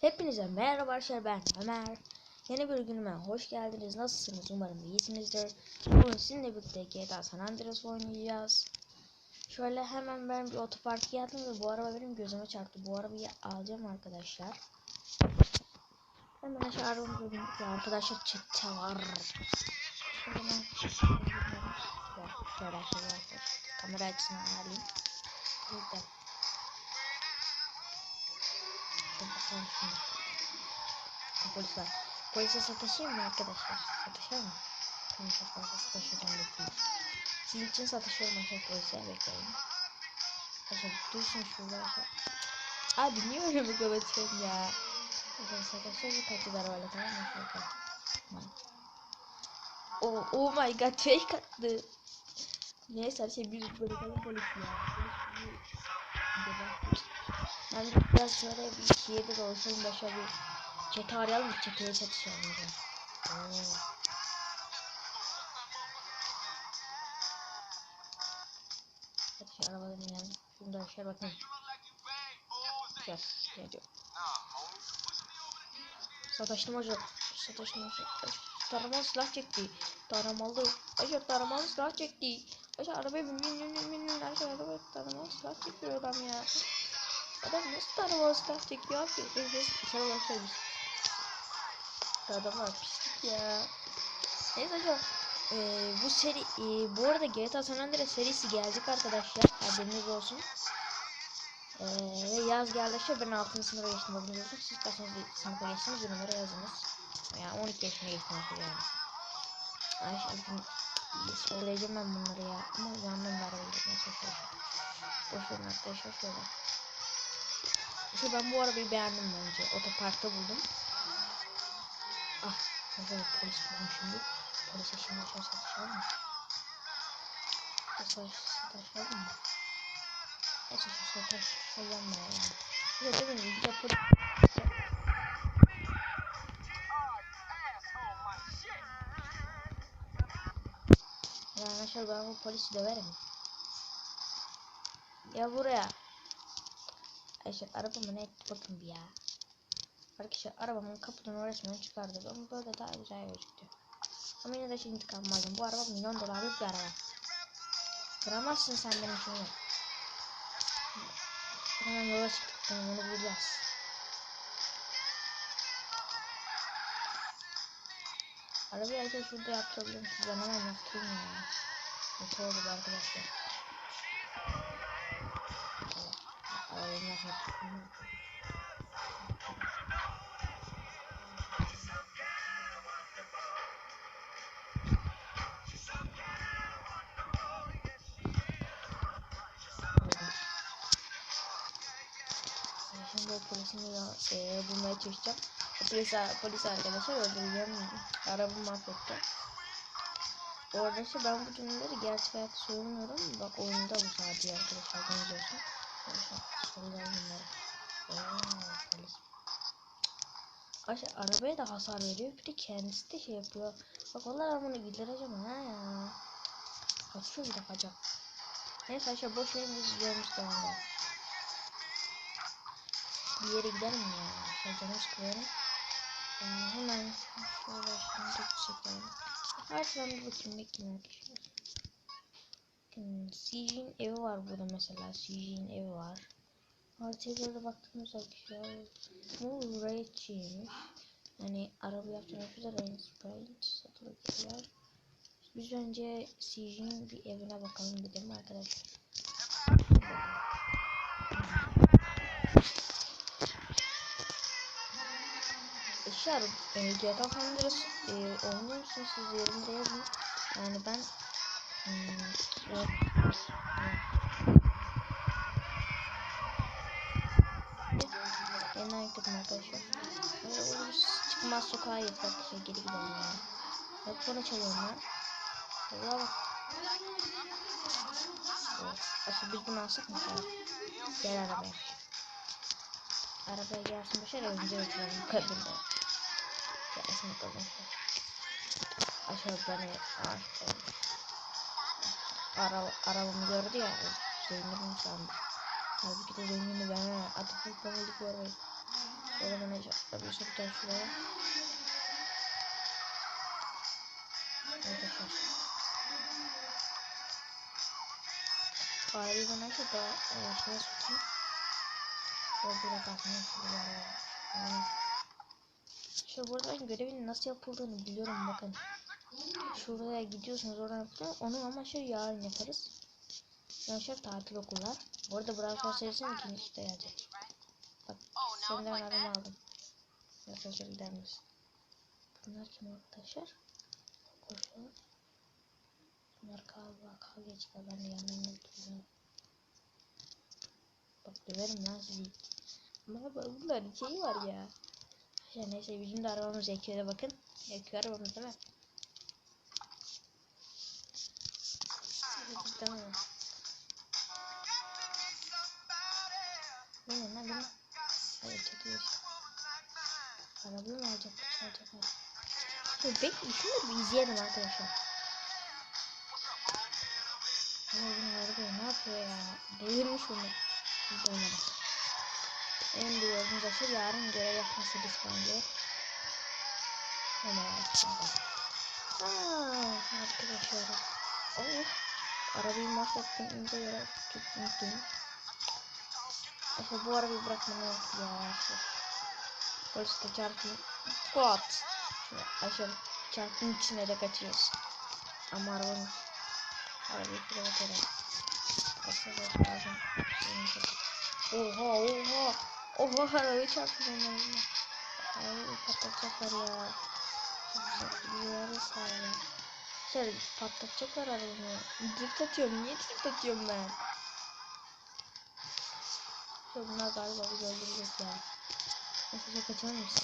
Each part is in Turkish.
Hepinize merhaba arkadaşlar ben Ömer. Yeni bir günüme hoş geldiniz. Nasılsınız? Umarım iyisinizdir. Bugün sizinle birlikte GTA San Andreas oynayacağız. Şöyle hemen ben bir otoparka geldim ve bu araba benim gözüme çarptı. Bu arabayı alacağım arkadaşlar. Hemen aşağı arabamı buldum. Arkadaşlar çete var. Şöyle ben şöyle şöyle şöyle kamera açısını ayarlayayım. Şöyle bakalım şimdi. Ha, Polis var. Polise sataşayım mı arkadaşlar? Sataşar mı? Tamam arkadaşlar sataşıyorum bekleyin. Sizin için sataşıyorum arkadaşlar polise bekleyin. Arkadaşlar dursun şurada. Abi niye öyle mi kapatıyorsun ya? Arkadaşlar sataşıyorum kaçız arabayla tamam mı? Tamam. Oh, oh my god fake attı. Neyse her şey bir bırakalım polis ya. Polis gebertir. Ben de biraz sonra bir şehirde dolaşalım başa bir çete arayalım bir çeteye çatışalım. Oo. Hadi şu arabadan inelim. Şunu da aşağı bakayım. Gel. Gel diyor. Hoca. Ay, Taramalı silah çekti. Taramalı. Aşağı taramalı silah çekti. Aşağı arabaya bin bin bin bin bin. Aşağı arabaya taramalı silah çekiyor adam ya. Adam nasıl taramalı silah çekiyor abi? Biz biz içeri başlarız. Adamlar pislik ya. Neyse aşağı. Ee, bu seri ee, bu arada GTA San Andreas serisi gelecek arkadaşlar. Haberiniz olsun. Ee, ve yaz geldi işte ben 6. sınıfa geçtim haberiniz olsun. Siz kaçıncı sınıfa geçtiniz yorumlara yazınız. Yani 12 yaşına geçtim artık yani. Ay şimdi söyleyeceğim ben bunları ya. Ama yandan verebilirim. Neyse şöyle. Boş verin arkadaşlar şöyle. İşte ben bu arabayı beğendim bence. Otoparkta buldum. Ah. Evet polis buldum şimdi. Polise şimdi şöyle satışalım mı? Satışalım mı? Neyse şu satış kullanma yani. De dedim polis... Yani arkadaşlar ben bu polisi döverim. Ya buraya. Arkadaşlar arabamı ne etti bakın bir ya. Arkadaşlar arabamın kaputunu resmen çıkardı. Ama böyle daha güzel gözüktü. Ama yine de şimdi intikam. Bu araba milyon dolarlık bir araba. Kıramazsın sen benim şimdi. Hemen yola çıktık. Tamam onu bulacağız. Arabayı arkadaşlar şurada yaptırabilir misiniz? Ben hemen yaptırayım ya. Kötü oldu arkadaşlar. Arabayı yaptırayım. Şimdi o polisin ya, e, bulmaya çalışacağım. Polis, polis arkadaşlar öldüreceğim. Arabamı mahvedeceğim. Bu arada ben bu cümleleri gerçek hayatta söylemiyorum. Bak oyunda bu sadece arkadaşlar. Haberiniz olsun. Arkadaşlar söyleyeceğim bunları. Arabaya da hasar veriyor. Bir de kendisi de şey yapıyor. Bak vallahi ben bunu bildireceğim ha ya. Kaçıyor bir de kaçak. Neyse aşağı boş verin biz videomuzu devam edelim bir yere gidelim ya. Şöyle canım sıkıyorum. Ee, hemen şöyle şimdi çekelim. Haritadan bir bakayım bekleyin arkadaşlar. Hmm, CJ'in evi var burada mesela. CJ'in evi var. Haritaya böyle baktığımız arkadaşlar. Bu Rach'iymiş. Yani araba yaptığımız şurada Range Sprint satılık Biz önce CJ'in bir evine bakalım gidelim arkadaşlar. Arkadaşlar e, GTA San Andreas e, oynuyor musunuz siz yorumda yazın. Yani ben hmm, Yeniden yükledim arkadaşlar. Böyle çıkmaz sokağa yedik arkadaşlar geri gidelim ya. Bak bana çalıyorum lan. Allah bak. Aslında biz bunu alsak mı? Gel arabaya. Arabaya gelsin başar önce oturalım kadınla. Gelsin bakalım. Aşağı beni. Ara, arabamı gördü ya. Zenginim sandı. Halbuki de zengini ben atıp yıkamadık bu arabayı. Şöyle ben bir sokacağım şuraya. Arkadaşlar. Fareyi ben acaba e, şeye sokayım. Şöyle bir kalsın. Şuraya. Yani. Şöyle buradan görevin nasıl yapıldığını biliyorum bakın. Şuraya gidiyorsunuz oradan yapıyor. Onu ama şöyle yarın yaparız. Yaşar tatil okullar. Bu arada Brawl Stars serisinin ikincisi de gelecek. Senden arama aldım. Şöyle gider misin? Bunlar kim arkadaşlar? Koşuyor. Bunlar kavga kavga çıkar. Ben de yanlarına oturuyorum. Bak döverim lan sizi. Ama bunların şeyi var ya. Ya neyse bizim de arabamız yakıyor da bakın. Yakıyor arabamız değil mi? Tamam. Çekiyor işte. Arabayı mı alacak? Çalacak abi. Şöyle bekle şunu bir izleyelim arkadaşlar. Ama bunun arabayı ne yapıyor ya? Delirmiş bunu. Biz olmadı. En duyduğunuz aşır yarın görev yapması dispensör. Ama şimdi. Aaa arkadaşlar. Oh. Arabayı mahvettiğimize göre çok mutluyum. İşte bu arabayı bırakmam lazım ya. Polis de çarpın. Squat. Şöyle aşağı çarpın içine de kaçıyoruz. Ama arabanın arabayı fırlatıyorum. Kaçırmak lazım. Oha oha. Oha arabayı çarptım onlarla. Arabayı patlatacaklar ya. Bir yere sağlayın. Şey Şöyle bunlar galiba bizi öldürecek ya. Neyse çok kaçalım mıyız?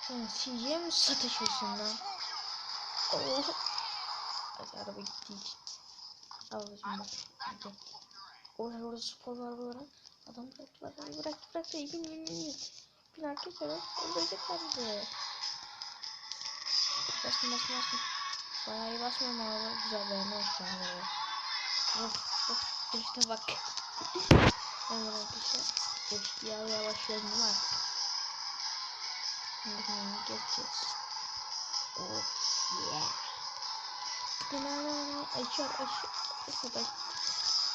Sen CJ'ye mi satışıyorsun lan? Oh. Hadi araba gittiği için. Al bakayım bak. Hadi. Orada orada spor var bu ara. Adam bıraktı bıraktı bıraktı bıraktı. Bin bin bin bin. Bin arkadaşlar öldürecekler bizi. Basın basın basın. Bayağı iyi basmıyorum ama güzel beğendim şu an böyle. Of of işte bak. evet arkadaşlar. Eşkıya yavaşlayalım değil mi artık? Şimdi bunu geçeceğiz. Oh yeah. Bunlar açıyor açıyor. Sabah.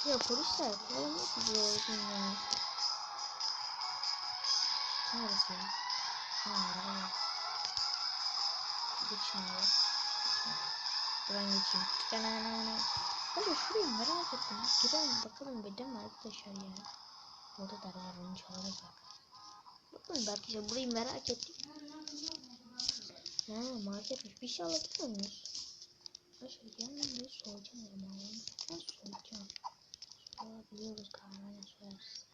Ya polisler falan yok bizi olsun ya. Neresi ya? Ha araba ya. Geçin abi. Ben geçeyim. Canana. Hadi şurayı merak ettim. Girelim bakalım bir mi arkadaşlar ya? Orada da var onu çalarız bak. Bakın arkadaşlar burayı merak ettim. Ha marketmiş. Bir şey alabiliyor muyuz? Arkadaşlar yanına ne soracağım ama ben soracağım. Sorabiliyoruz galiba sorarız.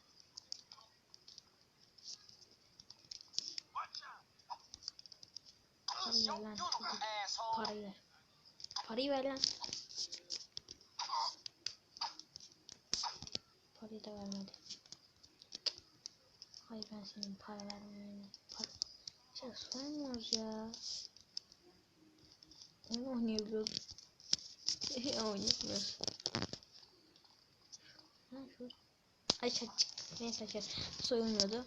Parayı ver lan. Parayı ver. Parayı ver lan. Parayı da vermedi. Hayır ben senin para vermeyeni. Para... Şey soymuyoruz ya. Oyun oynayabiliyoruz. Oynayamıyoruz. Ha şu. Ay çak çık. Neyse açar. Soyulmuyordu.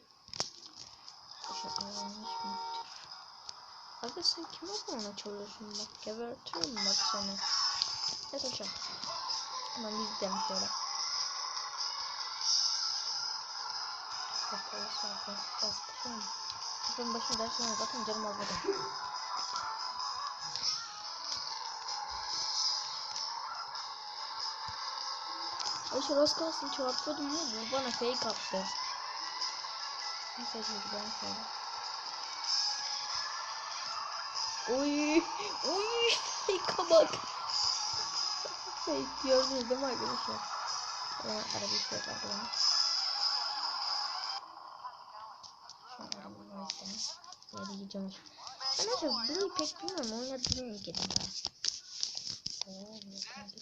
Abi sen kime bana çalıyorsun bak gebertirim bak seni. Neyse açar. Hemen biz gidelim şöyle. Sonra bastırıyorum. Bakın başım dersinden bakın canım almadım. Ay şu az kalsın çarpıyordum ya bu bana fake attı. Neyse şimdi ben şöyle. Oy, oy, fake bak. Fake gördünüz değil mi arkadaşlar? Ama arabayı şöyle kaldıran. Gideceğim? Ben acaba burayı pek bilmiyorum. Oynadığım ilk dedim ben. Oo, yakın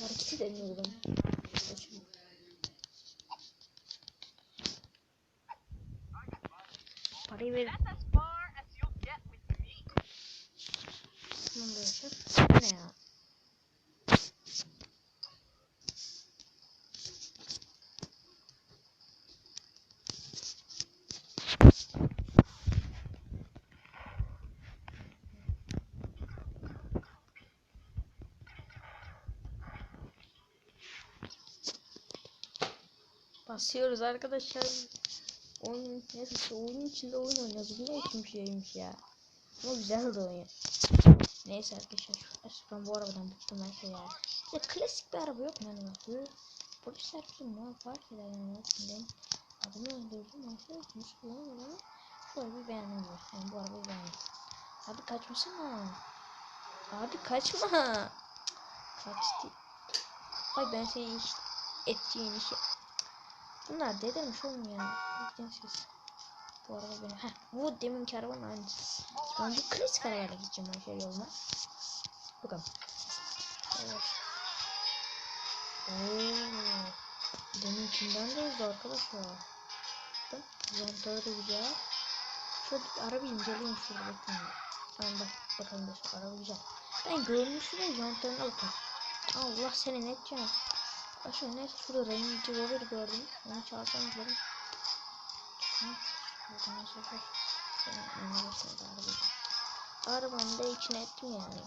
Hareket edemiyorum. Parayı ver. That's as far as you'll get with me. Tamam arkadaşlar. ne ya? Basıyoruz arkadaşlar. Oyun neyse şu oyunun içinde oyun oynuyoruz. Bu ne biçim şeymiş ya. Ama güzel de oyun. Neyse arkadaşlar. Ben bu arabadan bıktım her şey ya. Ya klasik bir araba yok mu yani? Böyle polisler bizim ne fark eder yani. Ben adamı öldürdüm. Neyse hiç kullanmadım ama şöyle bir beğendim var. Yani bu arabayı beğendim. Abi kaçmasana. Abi kaçma. Kaçtı. Ay ben senin iş, ettiğin işi Bunlar dedemiş oğlum ya. Gençsiz. Bu araba benim. Heh, bu deminki arabanın aynısı. Ben bu klasik arabayla gideceğim ben şey yoluna. Bakalım. Evet. Oo. Deminkinden de hızlı arkadaşlar. Bakın. Zontaları da güzel. Şöyle araba inceleyin şurada bakın. Tamam bak bakalım da şu araba güzel. Ben görünüşü ve jantlarına bakın. Allah seni ne edeceğim. Başka neyse şurada Range Rover gördüm. Onu çalsam gidelim. Buradan sefer. Benim önüme geçmedi araba. Arabanın da içine ettim yani.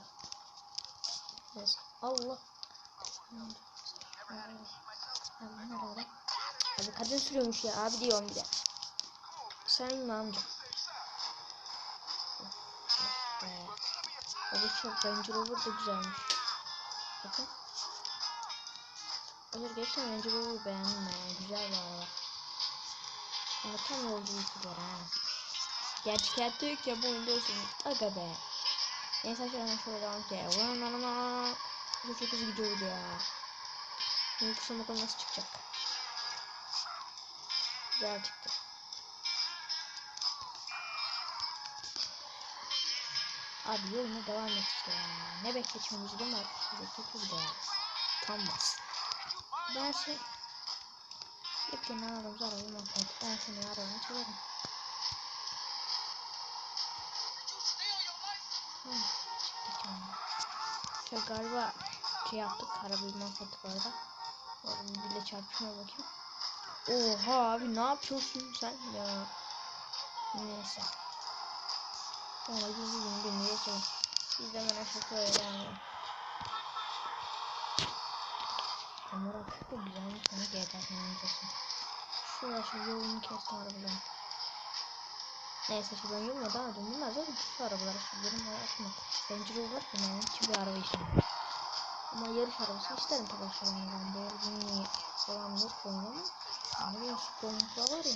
Neyse. Allah. Abi nerede? Abi kadın sürüyormuş ya. Abi diyorum bir de. Sen mi amca? Abi çok Range Rover da güzelmiş. Bakın. Hayır geçen önce bu beğendim ben. Güzel bir. Ama tam yolculuk var ha. Gerçek hayatta yok ya bu oyunda olsun. Aga be. Neyse şöyle şöyle devam ki. Ulan anama. Bu çok hızlı gidiyordu ya. Benim kısım bakalım nasıl çıkacak. Güzel çıktı. Abi yoluna devam et işte ya. Ne bekletmemiz değil mi arkadaşlar? Bekletiyoruz ya. Tam bas. Ben şey Yepyeni aramızı arayayım arkadaşlar. Ben seni arayayım çalarım. Hmm. Şöyle galiba şey yaptık. Arabayı mahvettik orada. Orada bile çarpışmaya bakayım. Oha abi ne yapıyorsun sen ya? Neyse. Ama gün gün gün geçelim. Biz de hemen aşağı koyalım yani. Kamera çok güzelmiş sana GTA kanalizasyonu. Şurada şu yolunu kestim arabadan. Neyse şuradan yoluna daha dön. Bunlar zaten şu arabalar şu benim hayatımda. Range Rover benim için bir araba işim. Ama yarış arabası isterim tabii şu an. Ben böyle bir falan yok koyuyorum. Ama benim sporumuzda var ya.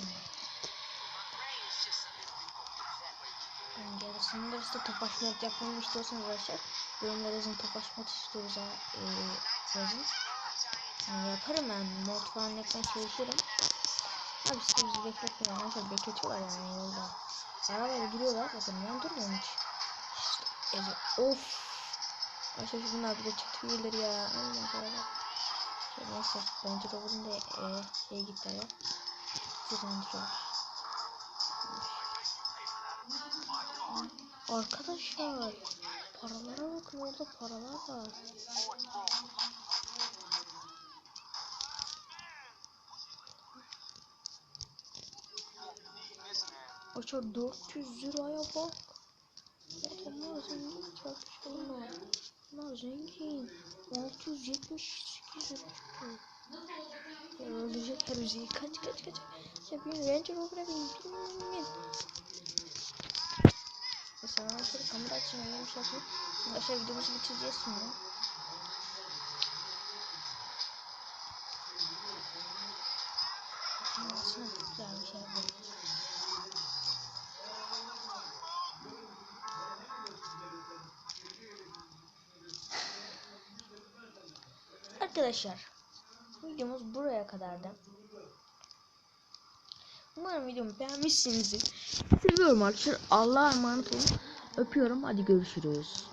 Yani gerisinde işte topaş mod yapmamı istiyorsanız arkadaşlar yorumlara yazın topaş mod istiyoruz ha e, yazın. Yani yaparım ben mod falan yapmaya çalışırım. Abi işte bizi bekletmiyor. Arkadaşlar bekletiyorlar yani yolda. Arabayla duruyorlar. Bakın ben durmuyorum hiç. İşte, of. Arkadaşlar bunlar bir de çıktı üyeleri ya. Aynen böyle. Şey, neyse. Bence Rover'ın da e, şeye gitti ya. Güzel Arkadaşlar paralara bakın orada paralar var. Açar 400 liraya bak. Adamlar zengin çarpışanlar. Bunlar zengin. 678 lira çıktı. Ölecek her yüzeyi. Kaç kaç kaç. Ya bir Ranger Rover'a bin. Bin bin. Mesela şöyle kamera açayım. Öyle bir şey yapayım. Aşağı videomuzu bitireceğiz şimdi. Aslında güzel bir şey. Arkadaşlar videomuz buraya kadardı. Umarım videomu beğenmişsinizdir. Seviyorum arkadaşlar. Allah'a emanet olun. Öpüyorum. Hadi görüşürüz.